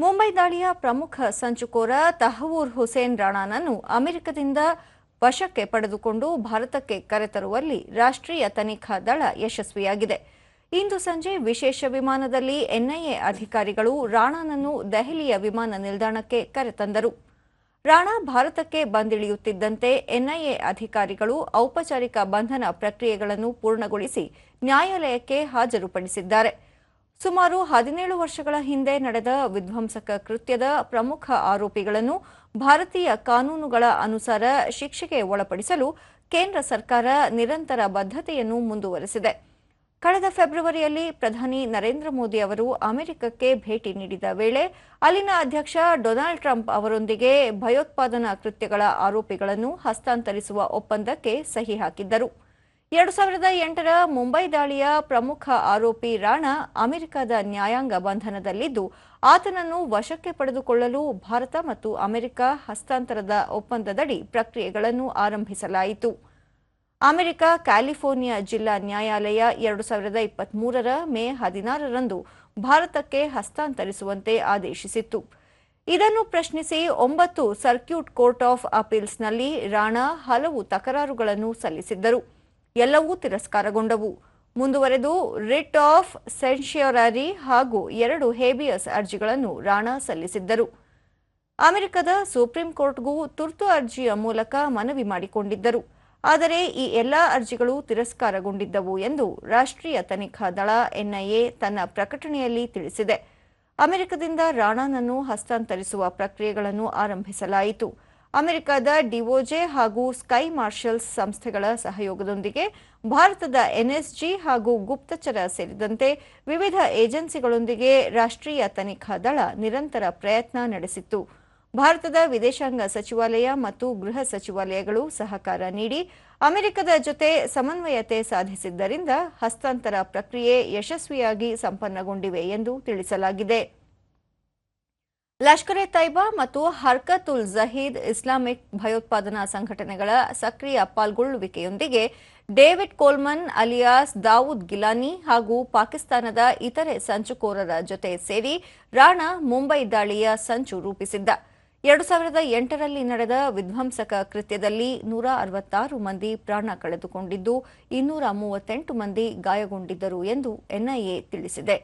ಮುಂಬೈ ದಾಳಿಯ ಪ್ರಮುಖ ಸಂಚುಕೋರ ತಹವೂರ್ ಹುಸೇನ್ ರಾಣಾನನ್ನು ಅಮೆರಿಕದಿಂದ ವಶಕ್ಕೆ ಪಡೆದುಕೊಂಡು ಭಾರತಕ್ಕೆ ಕರೆತರುವಲ್ಲಿ ರಾಷ್ಟ್ರೀಯ ತನಿಖಾ ದಳ ಯಶಸ್ವಿಯಾಗಿದೆ. ಇಂದು ಸಂಜೆ ವಿಶೇಷ ವಿಮಾನದಲ್ಲಿ ಎನ್ಐಎ ಅಧಿಕಾರಿಗಳು ರಾಣಾನನ್ನು ದೆಹಲಿಯ ವಿಮಾನ ನಿಲ್ದಾಣಕ್ಕೆ ಕರೆತಂದರು. ರಾಣಾ ಭಾರತಕ್ಕೆ ಬಂದಿಳಿಯುತ್ತಿದ್ದಂತೆ ಎನ್ಐಎ ಅಧಿಕಾರಿಗಳು ಔಪಚಾರಿಕ ಬಂಧನ ಪ್ರಕ್ರಿಯೆಗಳನ್ನು ಪೂರ್ಣಗೊಳಿಸಿ ನ್ಯಾಯಾಲಯಕ್ಕೆ ಹಾಜರುಪಡಿಸಿದ್ದಾರೆ. ಸುಮಾರು ಹದಿನೇಳು ವರ್ಷಗಳ ಹಿಂದೆ ನಡೆದ ವಿಧ್ವಂಸಕ ಕೃತ್ಯದ ಪ್ರಮುಖ ಆರೋಪಿಗಳನ್ನು ಭಾರತೀಯ ಕಾನೂನುಗಳ ಅನುಸಾರ ಶಿಕ್ಷೆಗೆ ಒಳಪಡಿಸಲು ಕೇಂದ್ರ ಸರ್ಕಾರ ನಿರಂತರ ಬದ್ಧತೆಯನ್ನು ಮುಂದುವರೆಸಿದೆ. ಕಳೆದ ಫೆಬ್ರವರಿಯಲ್ಲಿ ಪ್ರಧಾನಿ ನರೇಂದ್ರ ಮೋದಿ ಅವರು ಅಮೆರಿಕಕ್ಕೆ ಭೇಟಿ ನೀಡಿದ ವೇಳೆ ಅಲ್ಲಿನ ಅಧ್ಯಕ್ಷ ಡೊನಾಲ್ಡ್ ಟ್ರಂಪ್ ಅವರೊಂದಿಗೆ ಭಯೋತ್ಪಾದನಾ ಕೃತ್ಯಗಳ ಆರೋಪಿಗಳನ್ನು ಹಸ್ತಾಂತರಿಸುವ ಒಪ್ಪಂದಕ್ಕೆ ಸಹಿ ಹಾಕಿದ್ದರು. ಎರಡು ಸಾವಿರದ ಎಂಟರ ಮುಂಬೈ ದಾಳಿಯ ಪ್ರಮುಖ ಆರೋಪಿ ರಾಣಾ ಅಮೆರಿಕದ ನ್ಯಾಯಾಂಗ ಬಂಧನದಲ್ಲಿದ್ದು, ಆತನನ್ನು ವಶಕ್ಕೆ ಪಡೆದುಕೊಳ್ಳಲು ಭಾರತ ಮತ್ತು ಅಮೆರಿಕ ಹಸ್ತಾಂತರದ ಒಪ್ಪಂದದಡಿ ಪ್ರಕ್ರಿಯೆಗಳನ್ನು ಆರಂಭಿಸಲಾಯಿತು. ಅಮೆರಿಕ ಕ್ಯಾಲಿಫೋರ್ನಿಯಾ ಜಿಲ್ಲಾ ನ್ಯಾಯಾಲಯ ಎರಡು ಸಾವಿರದ ಇಪ್ಪತ್ಮೂರರ ಮೇ ಹದಿನಾರರಂದು ಭಾರತಕ್ಕೆ ಹಸ್ತಾಂತರಿಸುವಂತೆ ಆದೇಶಿಸಿತ್ತು. ಇದನ್ನು ಪ್ರಶ್ನಿಸಿ ಒಂಬತ್ತು ಸರ್ಕ್ಯೂಟ್ ಕೋರ್ಟ್ ಆಫ್ ಅಪೀಲ್ಸ್ನಲ್ಲಿ ರಾಣಾ ಹಲವು ತಕರಾರುಗಳನ್ನು ಸಲ್ಲಿಸಿದ್ದರು. ಎಲ್ಲವೂ ತಿರಸ್ಕಾರಗೊಂಡವು. ಮುಂದುವರೆದು ರಿಟ್ ಆಫ್ ಸೆನ್ಷಿಯರರಿ ಹಾಗೂ ಎರಡು ಹೇಬಿಯಸ್ ಅರ್ಜಿಗಳನ್ನು ರಾಣಾ ಸಲ್ಲಿಸಿದ್ದರು. ಅಮೆರಿಕದ ಸುಪ್ರೀಂ ಕೋರ್ಟ್ಗೂ ತುರ್ತು ಅರ್ಜಿಯ ಮೂಲಕ ಮನವಿ ಮಾಡಿಕೊಂಡಿದ್ದರು. ಆದರೆ ಈ ಎಲ್ಲಾ ಅರ್ಜಿಗಳು ತಿರಸ್ಕಾರಗೊಂಡಿದ್ದವು ಎಂದು ರಾಷ್ಟ್ರೀಯ ತನಿಖಾ ದಳ ಎನ್ಐಎ ತನ್ನ ಪ್ರಕಟಣೆಯಲ್ಲಿ ತಿಳಿಸಿದೆ. ಅಮೆರಿಕದಿಂದ ರಾಣಾನನ್ನು ಹಸ್ತಾಂತರಿಸುವ ಪ್ರಕ್ರಿಯೆಗಳನ್ನು ಆರಂಭಿಸಲಾಯಿತು. ಅಮೆರಿಕದ ಡಿಒಜೆ ಹಾಗೂ ಸ್ಕೈ ಮಾರ್ಷಲ್ಸ್ ಸಂಸ್ಥೆಗಳ ಸಹಯೋಗದೊಂದಿಗೆ ಭಾರತದ ಎನ್ಎಸ್ಜಿ ಹಾಗೂ ಗುಪ್ತಚರ ಸೇರಿದಂತೆ ವಿವಿಧ ಏಜೆನ್ಸಿಗಳೊಂದಿಗೆ ರಾಷ್ಟ್ರೀಯ ತನಿಖಾ ದಳ ನಿರಂತರ ಪ್ರಯತ್ನ ನಡೆಸಿತ್ತು. ಭಾರತದ ವಿದೇಶಾಂಗ ಸಚಿವಾಲಯ ಮತ್ತು ಗೃಹ ಸಚಿವಾಲಯಗಳು ಸಹಕಾರ ನೀಡಿ ಅಮೆರಿಕದ ಜೊತೆ ಸಮನ್ವಯತೆ ಸಾಧಿಸಿದ್ದರಿಂದ ಹಸ್ತಾಂತರ ಪ್ರಕ್ರಿಯೆ ಯಶಸ್ವಿಯಾಗಿ ಸಂಪನ್ನಗೊಂಡಿವೆ ಎಂದು ತಿಳಿಸಲಾಗಿದೆ. ಲಷ್ಕರ್ ಎ ತೈಬಾ ಮತ್ತು ಹರ್ಕತ್ ಉಲ್ ಜಹೀದ್ ಇಸ್ಲಾಮಿಕ್ ಭಯೋತ್ಪಾದನಾ ಸಂಘಟನೆಗಳ ಸಕ್ರಿಯ ಪಾಲ್ಗೊಳ್ಳುವಿಕೆಯೊಂದಿಗೆ David Coleman alias Dawood Gilani ಹಾಗೂ ಪಾಕಿಸ್ತಾನದ ಇತರೆ ಸಂಚುಕೋರರ ಜೊತೆ ಸೇರಿ ರಾಣಾ ಮುಂಬೈ ದಾಳಿಯ ಸಂಚು ರೂಪಿಸಿದ್ದ. ಎರಡು ಸಾವಿರದ ಎಂಟರಲ್ಲಿ ನಡೆದ ವಿಧ್ವಂಸಕ ಕೃತ್ಯದಲ್ಲಿ ನೂರ ಅರವತ್ತಾರು ಮಂದಿ ಪ್ರಾಣ ಕಳೆದುಕೊಂಡಿದ್ದು ಇನ್ನೂರ ಮೂವತ್ತೆಂಟು ಮಂದಿ ಗಾಯಗೊಂಡಿದ್ದರು ಎಂದು ಎನ್ಐಎ ತಿಳಿಸಿದೆ.